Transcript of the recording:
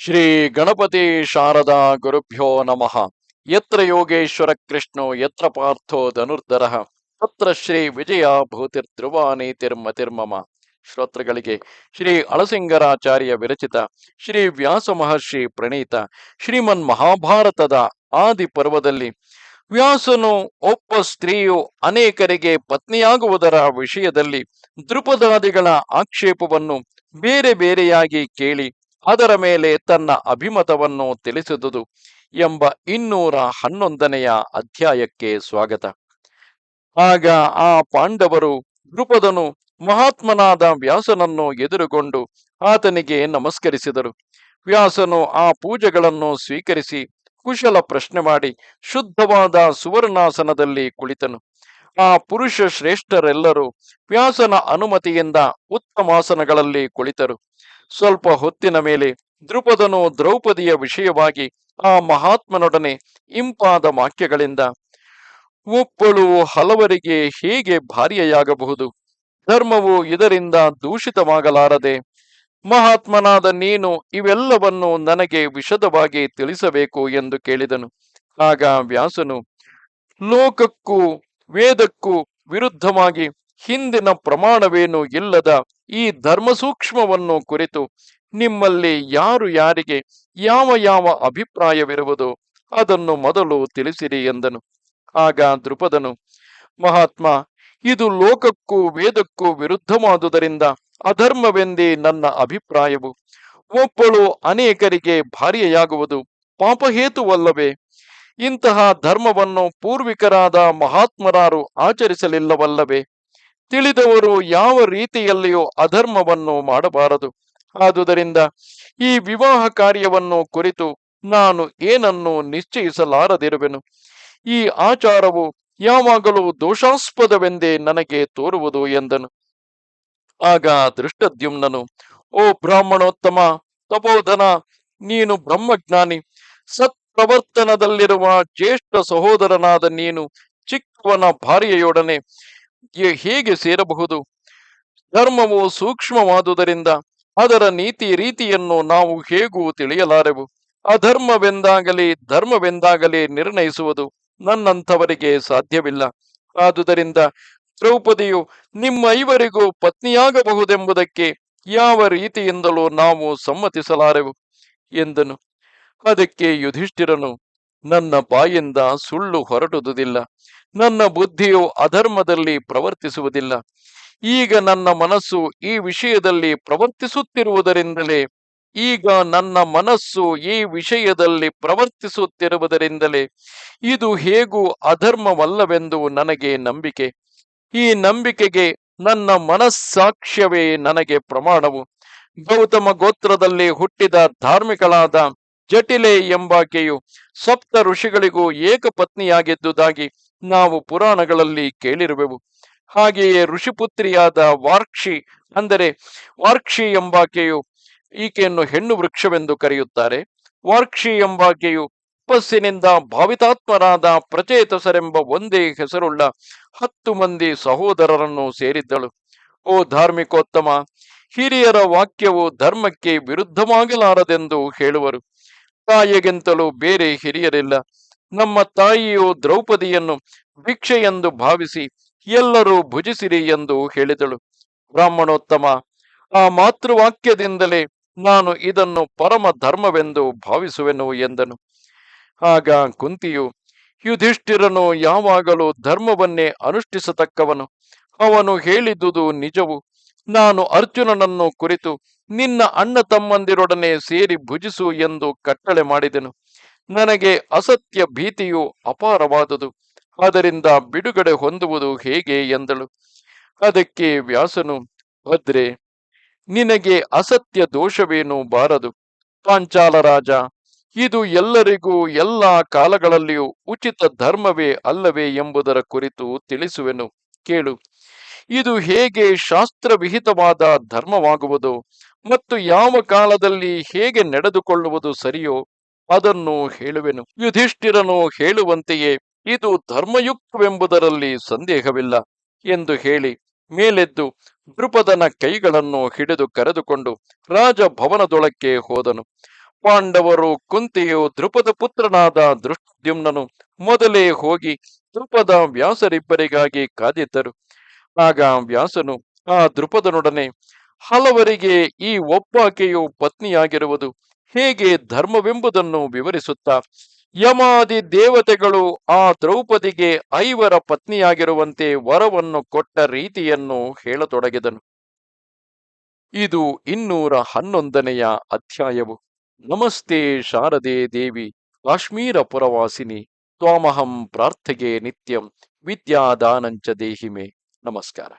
ಶ್ರೀ ಗಣಪತಿ ಶಾರದಾ ಗುರುಭ್ಯೋ ನಮಃ. ಯತ್ರ ಯೋಗೇಶ್ವರ ಕೃಷ್ಣೋ, ಯತ್ರ ಪಾರ್ಥೋ ಧನುರ್ಧರ, ತತ್ರ ಶ್ರೀ ವಿಜಯ ಭೂತಿರ್ಧ್ರುವ ನೀತಿರ್ಮತಿರ್ಮಮ ಶ್ರೋತೃಗಳಿಗೆ ಶ್ರೀ ಅಳಸಿಂಗರಾಚಾರ್ಯ ವಿರಚಿತ, ಶ್ರೀ ವ್ಯಾಸ ಮಹರ್ಷಿ ಪ್ರಣೀತ, ಶ್ರೀಮನ್ ಮಹಾಭಾರತದ ಆದಿ ಪರ್ವದಲ್ಲಿ ವ್ಯಾಸನು ಒಬ್ಬ ಸ್ತ್ರೀಯು ಅನೇಕರಿಗೆ ಪತ್ನಿಯಾಗುವುದರ ವಿಷಯದಲ್ಲಿ ದೃಪದಾದಿಗಳ ಆಕ್ಷೇಪವನ್ನು ಬೇರೆ ಬೇರೆಯಾಗಿ ಕೇಳಿ ಅದರ ಮೇಲೆ ತನ್ನ ಅಭಿಮತವನ್ನು ತಿಳಿಸಿದುದು ಎಂಬ ಇನ್ನೂರ ಹನ್ನೊಂದನೆಯ ಅಧ್ಯಾಯಕ್ಕೆ ಸ್ವಾಗತ. ಆಗ ಆ ಪಾಂಡವರು ದೃಪದನು ಮಹಾತ್ಮನಾದ ವ್ಯಾಸನನ್ನು ಎದುರುಗೊಂಡು ಆತನಿಗೆ ನಮಸ್ಕರಿಸಿದರು. ವ್ಯಾಸನು ಆ ಪೂಜೆಗಳನ್ನು ಸ್ವೀಕರಿಸಿ ಕುಶಲ ಪ್ರಶ್ನೆ ಮಾಡಿ ಶುದ್ಧವಾದ ಸುವರ್ಣಾಸನದಲ್ಲಿ ಕುಳಿತನು. ಆ ಪುರುಷ ಶ್ರೇಷ್ಠರೆಲ್ಲರೂ ವ್ಯಾಸನ ಅನುಮತಿಯಿಂದ ಉತ್ತಮಾಸನಗಳಲ್ಲಿ ಕುಳಿತರು. ಸ್ವಲ್ಪ ಹೊತ್ತಿನ ಮೇಲೆ ದ್ರುಪದನು ದ್ರೌಪದಿಯ ವಿಷಯವಾಗಿ ಆ ಮಹಾತ್ಮನೊಡನೆ ಇಂಪಾದ ವಾಕ್ಯಗಳಿಂದ ಒಬ್ಬಳು ಹಲವರಿಗೆ ಹೇಗೆ ಭಾರ್ಯೆಯಾಗಬಹುದು ಧರ್ಮವು ಇದರಿಂದ ದೂಷಿತವಾಗಲಾರದೆ, ಮಹಾತ್ಮನಾದ ನೀನು ಇವೆಲ್ಲವನ್ನು ನನಗೆ ವಿಶದವಾಗಿ ತಿಳಿಸಬೇಕು ಎಂದು ಕೇಳಿದನು. ಆಗ ವ್ಯಾಸನು, ಲೋಕಕ್ಕೂ ವೇದಕ್ಕೂ ವಿರುದ್ಧವಾಗಿ ಹಿಂದಿನ ಪ್ರಮಾಣವೇನು ಇಲ್ಲದ ಈ ಧರ್ಮಸೂಕ್ಷ್ಮವನ್ನು ಕುರಿತು ನಿಮ್ಮಲ್ಲಿ ಯಾರು ಯಾರಿಗೆ ಯಾವ ಯಾವ ಅಭಿಪ್ರಾಯವಿರುವುದು ಅದನ್ನು ಮೊದಲು ತಿಳಿಸಿರಿ ಎಂದನು. ಆಗ ದೃಪದನು, ಮಹಾತ್ಮ, ಇದು ಲೋಕಕ್ಕೂ ವೇದಕ್ಕೂ ವಿರುದ್ಧವಾದುದರಿಂದ ಅಧರ್ಮವೆಂದೇ ನನ್ನ ಅಭಿಪ್ರಾಯವು. ಒಬ್ಬಳು ಅನೇಕರಿಗೆ ಭಾರ್ಯೆಯಾಗುವುದು ಪಾಪಹೇತುವಲ್ಲವೇ? ಇಂತಹ ಧರ್ಮವನ್ನು ಪೂರ್ವಿಕರಾದ ಮಹಾತ್ಮರಾರು ಆಚರಿಸಲಿಲ್ಲವಲ್ಲವೇ? ತಿಳಿದವರು ಯಾವ ರೀತಿಯಲ್ಲಿಯೂ ಅಧರ್ಮವನ್ನು ಮಾಡಬಾರದು. ಆದುದರಿಂದ ಈ ವಿವಾಹ ಕಾರ್ಯವನ್ನು ಕುರಿತು ನಾನು ಏನನ್ನು ನಿಶ್ಚಯಿಸಲಾರದಿರುವೆನು. ಈ ಆಚಾರವು ಯಾವಾಗಲೂ ದೋಷಾಸ್ಪದವೆಂದೇ ನನಗೆ ತೋರುವುದು ಎಂದನು. ಆಗ ದೃಷ್ಟದ್ಯುಮ್ನನು, ಓ ಬ್ರಾಹ್ಮಣೋತ್ತಮ, ತಪೋಧನ, ನೀನು ಬ್ರಹ್ಮಜ್ಞಾನಿ, ಸತ್ಪ್ರವರ್ತನದಲ್ಲಿರುವ ಜ್ಯೇಷ್ಠ ಸಹೋದರನಾದ ನೀನು ಚಿಕ್ಕವನ ಭಾರ್ಯೆಯೊಡನೆ ಹೇಗೆ ಸೇರಬಹುದು? ಧರ್ಮವು ಸೂಕ್ಷ್ಮವಾದುದರಿಂದ ಅದರ ನೀತಿ ರೀತಿಯನ್ನು ನಾವು ಹೇಗೂ ತಿಳಿಯಲಾರೆವು? ಅಧರ್ಮವೆಂದಾಗಲಿ ಧರ್ಮವೆಂದಾಗಲಿ ನಿರ್ಣಯಿಸುವುದು ನನ್ನಂಥವರಿಗೆ ಸಾಧ್ಯವಿಲ್ಲ. ಆದುದರಿಂದ ದ್ರೌಪದಿಯು ನಿಮ್ಮ ಐವರಿಗೂ ಪತ್ನಿಯಾಗಬಹುದೆಂಬುದಕ್ಕೆ ಯಾವ ರೀತಿಯಿಂದಲೂ ನಾವು ಸಮ್ಮತಿಸಲಾರೆವು ಎಂದನು. ಅದಕ್ಕೆ ಯುಧಿಷ್ಠಿರನು ನನ್ನ ಬಾಯಿಂದ ಸುಳ್ಳು ಹೊರಟುದುದಿಲ್ಲ. ನನ್ನ ಬುದ್ಧಿಯು ಅಧರ್ಮದಲ್ಲಿ ಪ್ರವರ್ತಿಸುವುದಿಲ್ಲ. ಈಗ ನನ್ನ ಮನಸ್ಸು ಈ ವಿಷಯದಲ್ಲಿ ಪ್ರವರ್ತಿಸುತ್ತಿರುವುದರಿಂದಲೇ, ಈಗ ನನ್ನ ಮನಸ್ಸು ಈ ವಿಷಯದಲ್ಲಿ ಪ್ರವರ್ತಿಸುತ್ತಿರುವುದರಿಂದಲೇ, ಇದು ಹೇಗೂ ಅಧರ್ಮವಲ್ಲವೆಂದು ನನಗೆ ನಂಬಿಕೆ. ಈ ನಂಬಿಕೆಗೆ ನನ್ನ ಮನಸ್ಸಾಕ್ಷ್ಯವೇ ನನಗೆ ಪ್ರಮಾಣವು. ಗೌತಮ ಗೋತ್ರದಲ್ಲಿ ಹುಟ್ಟಿದ ಧಾರ್ಮಿಕಳಾದ ಜಟಿಲೆ ಎಂಬಾಕೆಯು ಸಪ್ತ ಋಷಿಗಳಿಗೂ ಏಕಪತ್ನಿಯಾಗಿದ್ದುದಾಗಿ ನಾವು ಪುರಾಣಗಳಲ್ಲಿ ಕೇಳಿರುವೆವು. ಹಾಗೆಯೇ ಋಷಿಪುತ್ರಿಯಾದ ವಾರ್ಕ್ಷಿ ಅಂದರೆ ವಾರ್ಕ್ಷಿ ಎಂಬಾಕೆಯು ಈಕೆಯನ್ನು ಹೆಣ್ಣು ವೃಕ್ಷವೆಂದು ಕರೆಯುತ್ತಾರೆ. ವಾರ್ಕ್ಷಿ ಎಂಬಾಕೆಯು ತಪಸ್ಸಿನಿಂದ ಭಾವಿತಾತ್ಮರಾದ ಪ್ರಚೇತಸರೆಂಬ ಒಂದೇ ಹೆಸರುಳ್ಳ ಹತ್ತು ಮಂದಿ ಸಹೋದರರನ್ನು ಸೇರಿದ್ದಳು. ಓ ಧಾರ್ಮಿಕೋತ್ತಮ, ಹಿರಿಯರ ವಾಕ್ಯವು ಧರ್ಮಕ್ಕೆ ವಿರುದ್ಧವಾಗಲಾರದೆಂದು ಹೇಳುವರು. ತಾಯಿಗಿಂತಲೂ ಬೇರೆ ಹಿರಿಯರಿಲ್ಲ. ನಮ್ಮ ತಾಯಿಯು ದ್ರೌಪದಿಯನ್ನು ಭಿಕ್ಷೆ ಎಂದು ಭಾವಿಸಿ ಎಲ್ಲರೂ ಭುಜಿಸಿರಿ ಎಂದು ಹೇಳಿದಳು. ಬ್ರಾಹ್ಮಣೋತ್ತಮ, ಆ ಮಾತೃವಾಕ್ಯದಿಂದಲೇ ನಾನು ಇದನ್ನು ಪರಮ ಧರ್ಮವೆಂದು ಭಾವಿಸುವೆನು ಎಂದನು. ಆಗ ಕುಂತಿಯು, ಯುಧಿಷ್ಠಿರನು ಯಾವಾಗಲೂ ಧರ್ಮವನ್ನೇ ಅನುಷ್ಠಿಸತಕ್ಕವನು. ಅವನು ಹೇಳಿದುದು ನಿಜವು. ನಾನು ಅರ್ಜುನನನ್ನು ಕುರಿತು ನಿನ್ನ ಅಣ್ಣ ತಮ್ಮಂದಿರೊಡನೆ ಸೇರಿ ಭುಜಿಸು ಎಂದು ಕಟ್ಟಳೆ ಮಾಡಿದೆನು. ನನಗೆ ಅಸತ್ಯ ಭೀತಿಯು ಅಪಾರವಾದುದು. ಅದರಿಂದ ಬಿಡುಗಡೆ ಹೊಂದುವುದು ಹೇಗೆ ಎಂದಳು. ಅದಕ್ಕೆ ವ್ಯಾಸನು, ಭದ್ರೆ, ನಿನಗೆ ಅಸತ್ಯ ದೋಷವೇನೂ ಬಾರದು. ಪಾಂಚಾಲ ರಾಜ ಇದು ಎಲ್ಲರಿಗೂ ಎಲ್ಲ ಕಾಲಗಳಲ್ಲಿಯೂ ಉಚಿತ ಧರ್ಮವೇ ಅಲ್ಲವೇ ಎಂಬುದರ ಕುರಿತು ತಿಳಿಸುವೆನು. ಕೇಳು. ಇದು ಹೇಗೆ ಶಾಸ್ತ್ರವಿಹಿತವಾದ ಧರ್ಮವಾಗುವುದು ಮತ್ತು ಯಾವ ಕಾಲದಲ್ಲಿ ಹೇಗೆ ನಡೆದುಕೊಳ್ಳುವುದು ಸರಿಯೋ ಅದನ್ನು ಹೇಳುವೆನು. ಯುಧಿಷ್ಠಿರನು ಹೇಳುವಂತೆಯೇ ಇದು ಧರ್ಮಯುಕ್ತವೆಂಬುದರಲ್ಲಿ ಸಂದೇಹವಿಲ್ಲ ಎಂದು ಹೇಳಿ ಮೇಲೆದ್ದು ದೃಪದನ ಕೈಗಳನ್ನು ಹಿಡಿದು ಕರೆದುಕೊಂಡು ರಾಜಭವನದೊಳಕ್ಕೆ ಹೋದನು. ಪಾಂಡವರು ಕುಂತಿಯು ದೃಪದ ಪುತ್ರನಾದ ದೃಷ್ಟದ್ಯುಮ್ನನು ಮೊದಲೇ ಹೋಗಿ ದೃಪದ ವ್ಯಾಸರಿಬ್ಬರಿಗಾಗಿ ಕಾದಿದ್ದರು. ಆಗ ವ್ಯಾಸನು ಆ ದೃಪದನೊಡನೆ ಹಲವರಿಗೆ ಈ ಒಬ್ಬಾಕೆಯು ಪತ್ನಿಯಾಗಿರುವುದು. ಹೇಗೆ ಧರ್ಮವೆಂಬುದನ್ನು ವಿವರಿಸುತ್ತಾ, ಯಮಾದಿ ದೇವತೆಗಳು ಆ ದ್ರೌಪದಿಗೆ ಐವರ ಪತ್ನಿಯಾಗಿರುವಂತೆ ವರವನ್ನು ಕೊಟ್ಟ ರೀತಿಯನ್ನು ಹೇಳತೊಡಗಿದನು. ಇದು ಇನ್ನೂರ ಹನ್ನೊಂದನೆಯ ಅಧ್ಯಾಯವು. ನಮಸ್ತೆ ಶಾರದೆ ದೇವಿ, ಕಾಶ್ಮೀರ ಪುರವಾಸಿನಿ, ತ್ವಾಮಹಂ ಪ್ರಾರ್ಥೆಗೆ ನಿತ್ಯಂ, ವಿದ್ಯಾದಾನಂಚ ದೇಹಿಮೆ. Namaskara.